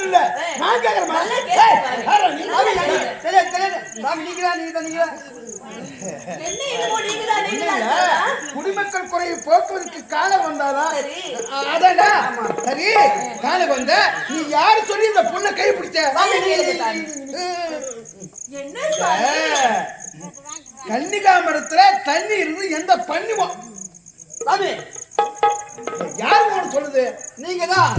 இல்ல. நான் கேக்குறேன் நீங்களா நீங்க தான் நீங்களா? குடிமக்கள் குறையை போக்குவதற்கு காலம் வந்தாதான் சரி. அதான்டா சரி காலம் வந்த நீ யாரு சொல்லி இந்த பொண்ணை கை பிடிச்ச கன்னிகா மரத்துல தண்ணி இருந்து எந்த பண்ணுவோம் யாரு சொல்லுது? நீங்க தான்.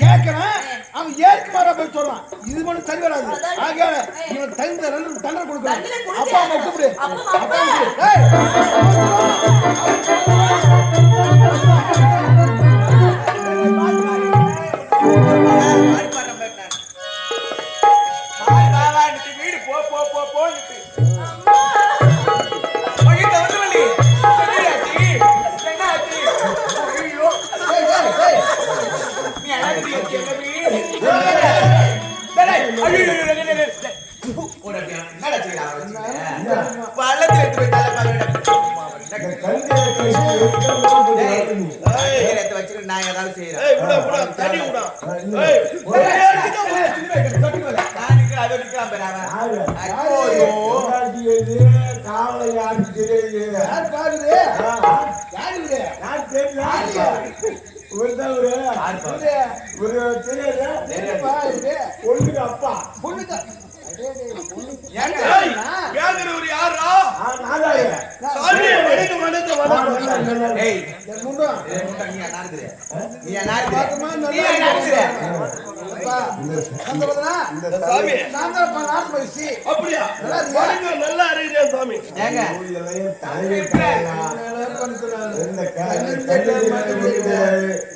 கேட்கிறேன் அவன் ஏற்கு மாறா போய் சொல்றான். இது மட்டும் சரி வராது. ஆகையால இவன் தகுந்த ரெண்டு தண்டனை கொடுக்கணும் அப்பா அம்மா கூப்பிடு. அப்பா, என்னப்பா இது? அப்பா. பொண்ணுக்கா? கேக்குறவர் யாரா சாமி வணக்கம் வணக்கம். வணக்கம் ஏய்? பாத்துமா, நல்லா வந்தவனா? சாமி. அப்படியா? நல்லா ஏங்க? இருக்கா? என்னடி கண்ணா? என்ன?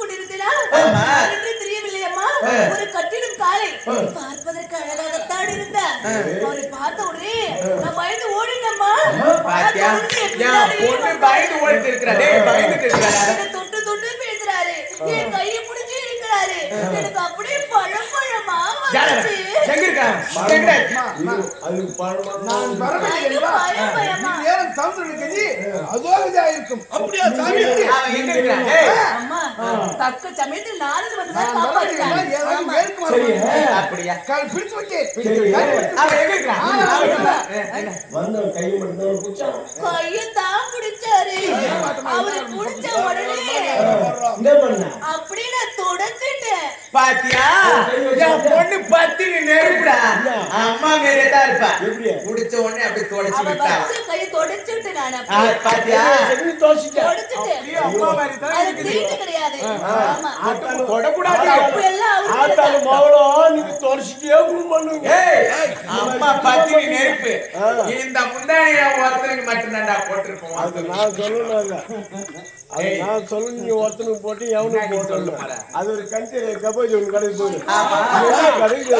யாருன்னே தெரியவில்லையம்மா. ஒரு கட்டிடும் காலை. பார்ப்பதற்கு அழகாகத்தான் இருந்தார். அவரை பார்த்த உடனே நான் பயந்து ஓடிட்டேம்மா பொண்ணு பயந்து ஓடிட்டு பயந்துட்டு தொட்டு தொட்டு பேசுறாரு. என் கையை பிடிச்சி இருக்கிறாரு எனக்கு அப்படியே பழம் வந்துச்சு எங்க? நான் வரவில்லை ஐயோ, என்றா, பயம், பயமா. இது நேரம் இருக்கும். அப்படியா சாமி? எங்க அம்மா தக்க சமயத்தில் ஏதாவது மரம் அப்படியா? கால் பிடிச்சு வைக்க. எங்க? என்ன? பிடிச்சாரு. அவரு உடனே அப்படி நான் தொடச்சிட்டேன் பாத்தியா? என் பொண்ணு பத்தினி நெருப்புடா. அம்மா மேலே தான் இருப்பா. முடிச்ச உடனே அப்படியே தொடச்சு விட்டா. கையை தொடச்சுட்டு நான் பாத்தியா? தொடச்சிட்டேன் அம்மா மாதிரி தான் அது இருக்குது. தீட்டு கிடையாது. ஆமா. தொடக்கூடாது. தப்பு எல்லாம் அவருக்கு ஏய், அம்மா பத்தினி நெருப்பு. இந்த முந்தானிய ஒருத்தனுக்கு மட்டும்தான்டா போட்டிருப்போம். நான் சொல்லணும் அது நான் சொல்ல நீங்க ஒருத்தனுக்கு போட்டு எவனுக்கு போட்டு. அது ஒரு கண்டி கபோஜ் ஒன்று கடைக்கு போகுது. கடைக்கு.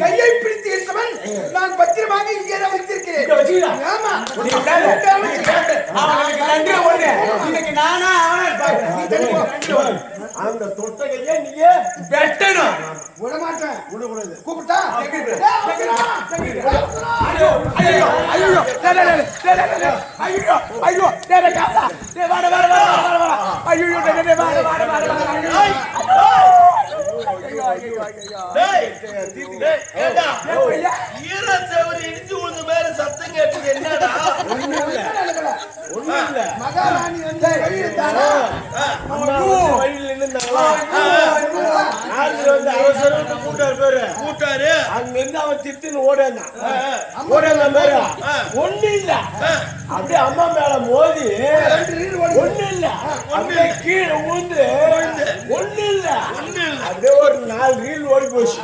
கையை பிடித்து இருந்தவன் நான் பத்திரமாக இங்கே வைத்திருக்கிறேன் ஆமா. இன்னைக்கு நானா. அந்த தொட்ட கையை நீங்க வெட்டணும். விடமாட்டேன் விடக்கூடாது கூப்பிட்டா எங்க இருக்கு? எங்க இருக்கு? எங்க இருக்கு? ஐயோ, ஐயோ, ஐயோ, ஐயோ, ஐயோ, வாடா, வாடா, வாடா, வாடா, வாடா, வாடா, வாடா. ஈர செவரு இடிஞ்சு விழுந்த மாதிரி சத்தம் கேட்டது என்னடா இல்ல மகாராணி வந்து கையெழுத்தாரா அம்மா வந்து வழி இருந்து அவன் திட்டுன்னு ஓடியாந்தான் ஓடியாந்த மாதிரி ஒண்ணு இல்ல. அப்படியே அம்மா மேல மோதி ஒண்ணு இல்ல. அப்படியே கீழே ஊந்து ஒண்ணு இல்ல. அப்படியே ஒரு நாலு ரீல் ஓடி போச்சு.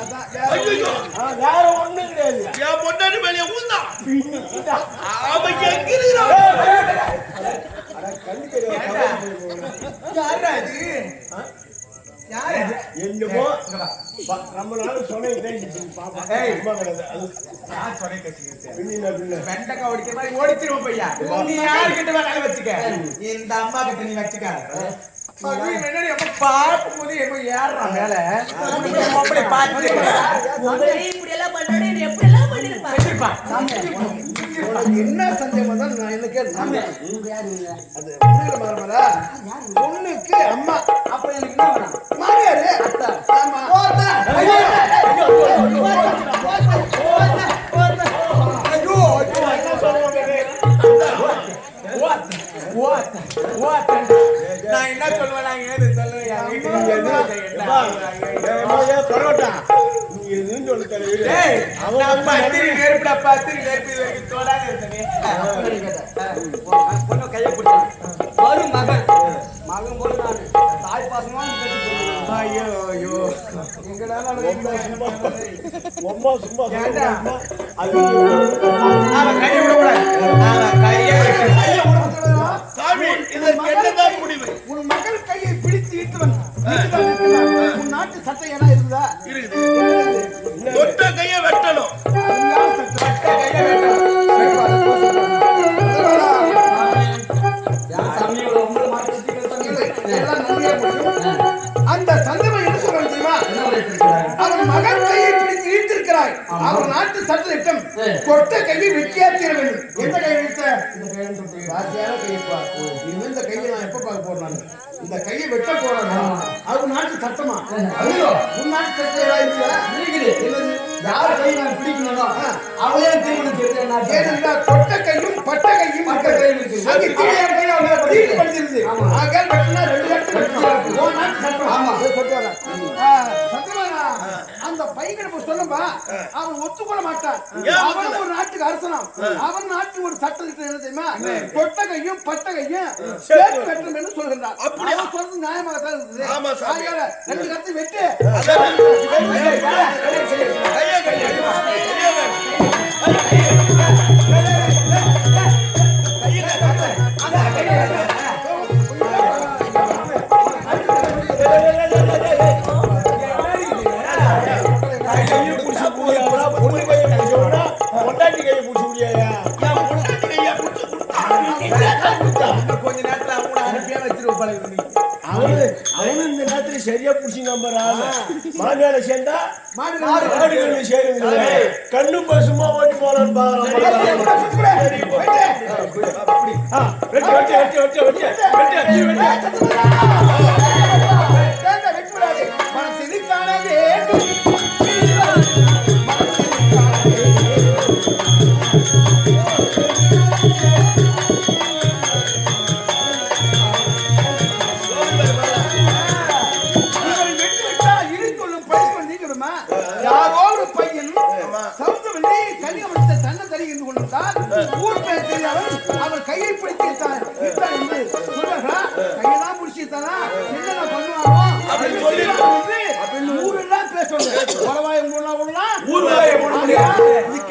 வேற ஒண்ணும் கிடையாது. என் பொண்டாட்டி மேலே ஊந்தா. பின்னிக்கிட்டா. அவன் எங்க இருக்கிறான் அட, கண்ணு தெரியாது. யாரா யாரு என்னமோ ரொம்ப நாள் யார் வெண்டைக்காய் ஒடிக்கிற மாதிரி ஓடிச்சிருவோம் பையா நீ யாருக்கிட்ட வேணாலும் வச்சுக்க இந்த அம்மா கிட்ட நீ வச்சுக்க முன்னாடி எப்ப பார்க்கும் போது எப்ப ஏறான் மேல இப்படி எல்லாம் பண்றானே நீ எப்படி எல்லாம் பண்ணிருப்பான் என்ன சந்தேகம் தான் நான் என்ன கேட்டேன்? அது ஒண்ணுல மரமரா பொண்ணுக்கு அம்மா. அப்ப எனக்கு என்ன வேணும்? மாமியாரு? ஆமா நான் என்ன சொல்லுவேன்? நான் ஏது சொல்லுவேன்? பரோட்டா எதுவும் சொல்லு தலைவர் அவன் பத்திரி நெருப்புடா, பத்திரி நெருப்பு இது வரைக்கும். பொண்ணு கையை பிடிச்சு. வரும் மகன். மகன் போல நானு. தாய் பாசமா. ஐயோ, ஐயோ. ரொம்ப சும்மா? அது கையை விடக்கூடாது. கையை. சாமி இதற்கு என்னதான் முடிவு உன் மகள் கையை பிடித்து இருக்கிறான். உன் நாட்டு சட்டை என்ன இருக்குதா இருக்குது சட்ட திட்டம் தொட்ட கையை வெட்டியா தீர வேண்டும். எந்த கையை வெட்ட? இந்த கையை தொட்டு ராசியான கையை பா இனிமே இந்த கையை நான் எப்ப பார்க்க போறேன்? இந்த கையை வெட்ட போறேன் அவர் நாட்டு சட்டமா? ஐயோ. உன் நாட்டு சட்டம் இருக்குதா. என்னது? யார் கை நான் பிடிக்கணும் அவளே திருமணம் செய்யறேன் ஏனென்றா தொட்ட கையும் பட்ட கையும் இருக்க கையில் இருக்கு தீர்ப்பு ஆக ரெண்டு கட்டு நாட்டு சட்டம். ஆமா. அந்த பையனை இப்ப சொல்லும்பா அவன் ஒத்துக்கொள்ள மாட்டான் அவன் ஒரு நாட்டுக்கு அரசனாம் அவன் நாட்டு ஒரு சட்டம் என்ன தெரியுமா தொட்ட கையும் பட்ட கையும் சேர்த்து வெட்டணும் என்று சொல்கின்றான் அப்படியா? அவன் சொல்றது நியாயமாக தான் இருக்குது ரெண்டு கத்து வெட்டு சரியா புடிச்சு நம்புறான் மாமியால சேர்ந்தா மாடு மாடு கண்ணு சேருங்க கண்ணு பசுமா ஓட்டி போலான்னு பாக்கலாம்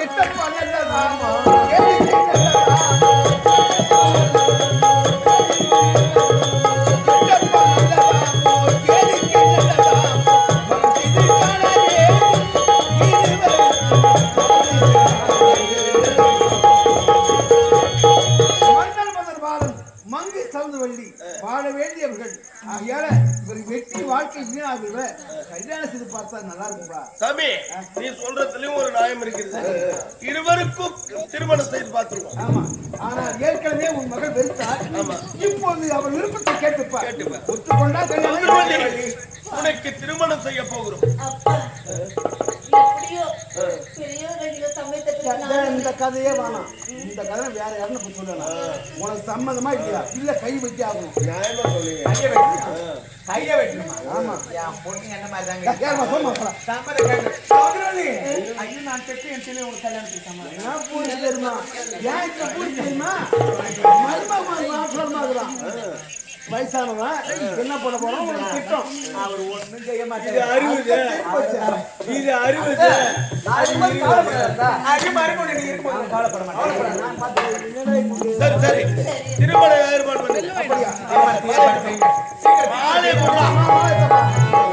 இது கெட்ட பார்த்தா நல்லா இருக்கும்பா சாமி நீ சொல்றதுலயும் ஒரு நியாயம் இருவருக்கும் திருமணம் செய்து பார்த்துருவோம். ஆமா. ஆனா ஏற்கனவே உன் மகள் வெறுத்தார் இப்போது அவர் விருப்பத்தை கேட்டுப்பா. கேட்டுப்பா. ஒத்துக்கொண்டா உனக்கு திருமணம் செய்ய போகிறோம். இந்த கதையே வேணாம். இந்த கதை வேற யாருன்னு போய் சொல்லலாம். உனக்கு சம்மதமா இல்லையா? இல்ல கை வைக்க ஆகும் நியாயமா சொல்லுங்க கையை வைக்க கைய வெட்டணுமா ஆமா. என் பொண்ணு என்ன மாதிரி தாங்க சொல்லும்மா, சொல்லலாம். சம்மதம் சோதரவள்ளி ஐயோ நான் தெற்கு என் உனக்கு கல்யாணத்துக்கு சம்மதம். என்ன பூரி தெரியுமா? ஏன் இப்ப பூரி தெரியுமா? மருமகன் மாப்பிள்ளை மாதிரிதான். வயசானவன். என்ன பண்ண போறோம் திட்டம். அவர் ஒண்ணும் செய்ய மாட்டாரு. அறிவுது இது. மாட்டேன். சரி சரி. திருமண ஏற்பாடு பண்ணு மாலை போடலாம்.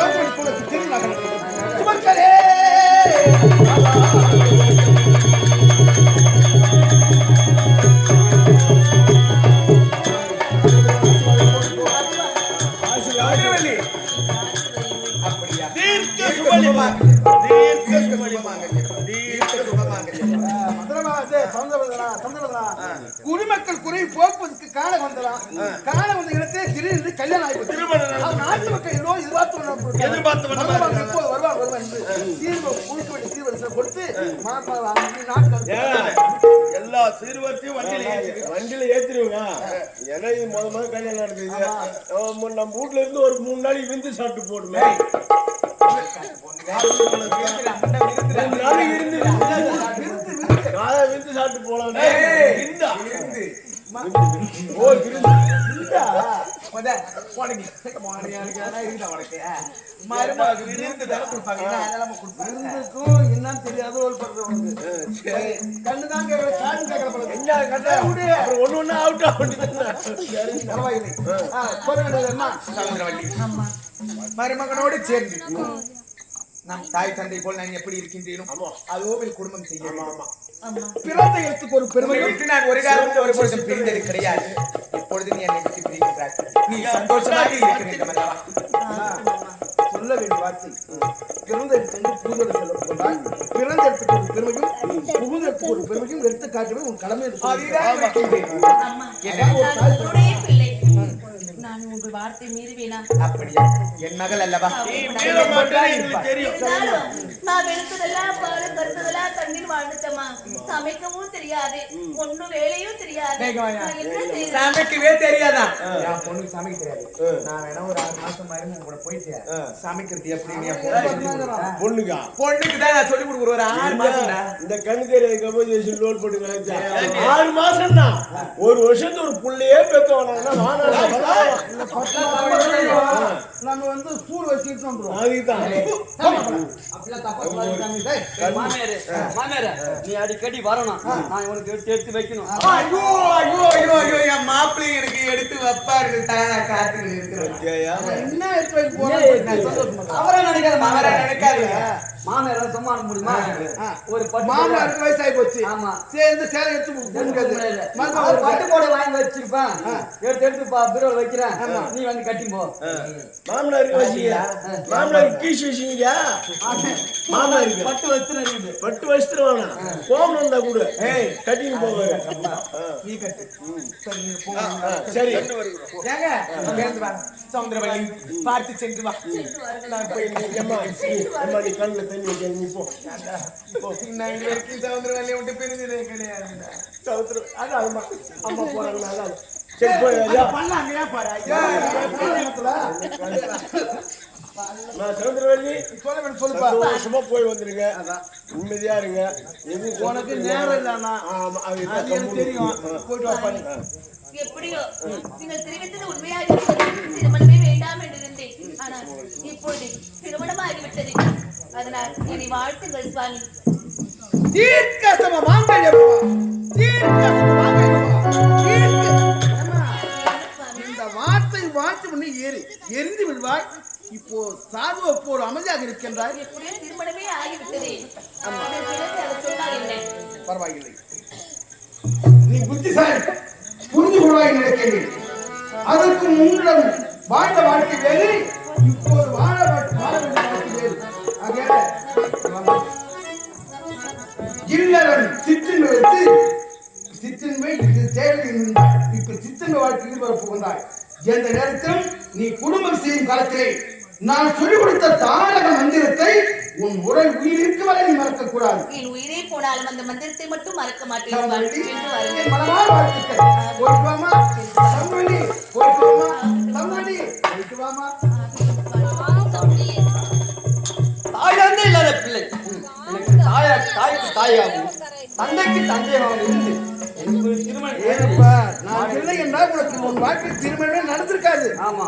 இப்போதே தம்பி குலத்து சுமக்கலே. சீர்வரிசையும் வண்டியில ஏத்திட்டு வண்டியில ஏத்திருவீங்க ஏன்னா இது முத முத கல்யாணம் நடக்குது ஆமா, நம்ம வீட்ல இருந்து ஒரு மூணு நாளைக்கு விந்து சாப்பிட்டு போடுமே ரெண்டு நாளைக்கு இருந்து விந்து சாப்பிட்டு போலாம் இந்தா. ஓ விருந்து? இருந்துக்கும் என்னன்னு தெரியாத ஒரு பண்றவங்க கண்ணு தான் கேட்கல காது கேட்கல பழக்கம். என்ன கட்டா அப்புறம் ஒண்ணு ஒண்ணு அவுட் ஆகிட்டு பரவாயில்லை. ஆ, போக வேண்டியது என்ன? மருமகனோடு சேர்ந்து. நம் தாய் தந்தை போல் நான் எப்படி இருக்கின்றேனோ அதோவில் குடும்பம் செய்ய பிறந்த இடத்துக்கு ஒரு விட்டு நான் ஒரு காலம் ஒரு பொழுதும் பிரிந்தது கிடையாது. இப்பொழுது நீ என்னை விட்டு பிரிகின்றாய்? நீ சந்தோஷமாக இருக்க வேண்டும் அல்லவா சொல்ல வேண்டிய வார்த்தை. பிறந்த இடத்துக்கு புகுந்த செல்ல போனால் பிறந்த இடத்துக்கு ஒரு பெருமையும் புகுந்த இடத்துக்கு ஒரு பெருமையும் எடுத்து காட்டுவது உன் கடமை இருக்கு. நான் உங்கள் வார்த்தை மீறுவேனா? அப்படியா என் மகள் அல்லவா? நான் வெளுத்ததெல்லாம் பாரு கருத்ததெல்லாம் தண்ணீர் வாழ்ந்துட்டமா சமைக்கவும் தெரியாது. ஒண்ணும் வேலையும் தெரியாது. சமைக்கவே தெரியாதா? என் பொண்ணுக்கு சமைக்க தெரியாது. நான் வேணா ஒரு ஆறு மாசம் மருமகன் கூட போயிட்டு சமைக்கிறது எப்படின்னு என் பொண்ணுக்கு. பொண்ணுக்கா? தான் நான் சொல்லி கொடுக்குற ஒரு ஆறு மாசம்டா. இந்த கண்ணு தெரியாத கம்போசிஷன் லோன் போட்டு கிடைச்சா ஆறு மாசம் தான் ஒரு வருஷத்து ஒரு புள்ளையே பெத்து வராங்கன்னா 이거갔다 와. நம்ம வந்து ஸ்கூல் வச்சுட்டு வந்துருவோம். அதுக்குதான் மாமியாரு, மாமியாரு, நீ அடிக்கடி வரணும். நான் உனக்கு எடுத்து எடுத்து வைக்கணும். ஐயோ ஐயோ ஐயோ ஐயோ என் மாப்பிள்ளை எனக்கு எடுத்து வைப்பாரு. காத்து என்ன எடுத்து வைக்க இருக்கேன். அவரை நினைக்காத அவரை மாமியார் நினைக்காதீங்க. மாமியார் சும்மா இருக்க முடியுமா? ஒரு பட்டு மாமனாருக்கு வயசாகி போச்சு. ஆமா. சேர்ந்து சேலை எடுத்து பட்டு கோடை வாங்கி வச்சிருப்பேன். எடுத்து எடுத்து பீரோல வைக்கிறேன். நீ வந்து கட்டி போ. மாமனாருக்கு வச்சீங்க மாமனாருக்கு கீஸ் வச்சீங்க மாமனாருக்கு. பட்டு இருக்குது பட்டு வச்சுட்டு வேணாம் கூட. ஏய். கட்டின்னு போவாரு நீ கட்டு. சரி நீ போ. சரி. ஏங்க பேருந்து வா. சவுந்தரவள்ளி பார்த்து சென்று வா. நான் போய் அம்மா அம்மா நீ கண்ணுல தண்ணி வைக்க நீ போ. நான் இது வரைக்கும் சவுந்தரவள்ளியை விட்டு பிரிஞ்சதே கிடையாது சவுத்துரு அதான் அம்மா. அம்மா போறாங்க அதான் சரி போய் ஐயா. பண்ணலாம் அங்கேயே பாரு ஐயா, பள்ளிக்கூடத்துல நான் சவுந்தரவல்லி சொல்ல வேண்டிய சொல்லுப்பா சந்தோஷமா போய் வந்துருங்க நிம்மதியா இருங்க. உனக்கு நேரம் இல்லைண்ணா ஆமா அது எனக்கு தெரியும். போயிட்டு வாப்பா நீ எப்படியோ நீங்கள் தெரிவித்தது உண்மையாக. திருமணமே வேண்டாம் என்று இருந்தேன் ஆனால் இப்பொழுது திருமணமாகிவிட்டது. அதனால் இனி வாழ்த்துங்கள் சுவாமி. மாங்கல்யமா தீர்க்கசம மாங்கல்யமா தீர்க்க சுவாமி இந்த வார்த்தை வாழ்த்து பண்ணி ஏறி. எரிந்து விடுவாய். இப்போ சாதுவ போர் அமைதியாக இருக்கின்றாய். பரவாயில்லை. நீ புத்திசாலி. புரிந்து கொள்வாய் நினைக்கிறேன் அதற்கு முன்னம் வாழ்ந்த வாழ்க்கை வேறு. இப்போது வாழ வாழ்க்கை வேறு. ஆக இல்லறன் சிற்றின் வைத்து சிற்றின்மை இது தேவை இப்ப சிற்றின் வாழ்க்கையில் வரப்போகின்றாய் எந்த நேரத்திலும் நீ குடும்பம் செய்யும் காலத்திலே நான் சொல்லிக் கொடுத்த தாரக மந்திரத்தை உன் உடல் உயிர் இருக்கு வரை நீ மறக்க கூடாது என் உயிரே போனாலும் அந்த மந்திரத்தை மட்டும் மறக்க மாட்டேன் மனமார வாழ்த்துக்கள். தம்பி போயிட்டு வாமா தம்பி போயிட்டு வாமா தாய் தந்தை இல்லாத பிள்ளை எனக்கு தாயா தாய்க்கு தாயாகும். தந்தைக்கு தந்தையாகவும் இருந்து நான் இல்லை என்றால் உனக்கு உன் வாழ்க்கை திருமணமே நடந்திருக்காது. ஆமா.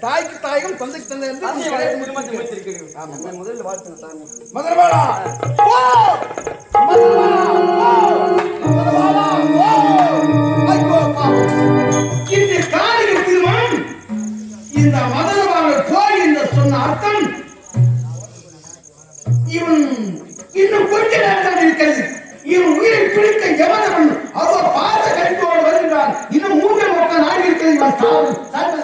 தாய்க்கு தாயகம் தந்தைக்கு தந்தை என்று முதல்ல வாழ்த்து சாமி. பாவம் இந்த காலையில் திருமணம் இந்த மதுரவாள போய் என்று சொன்ன அர்த்தம் இவன் இன்னும் கொஞ்ச நேரம் இருக்கிறது. இவன் உயிரை பிடித்த எவனவன் அவ பாச கழிப்போடு வருகிறான். இன்னும் மூன்று மக்கள் நாடு இருக்கிறது இவன் சாவு சாவு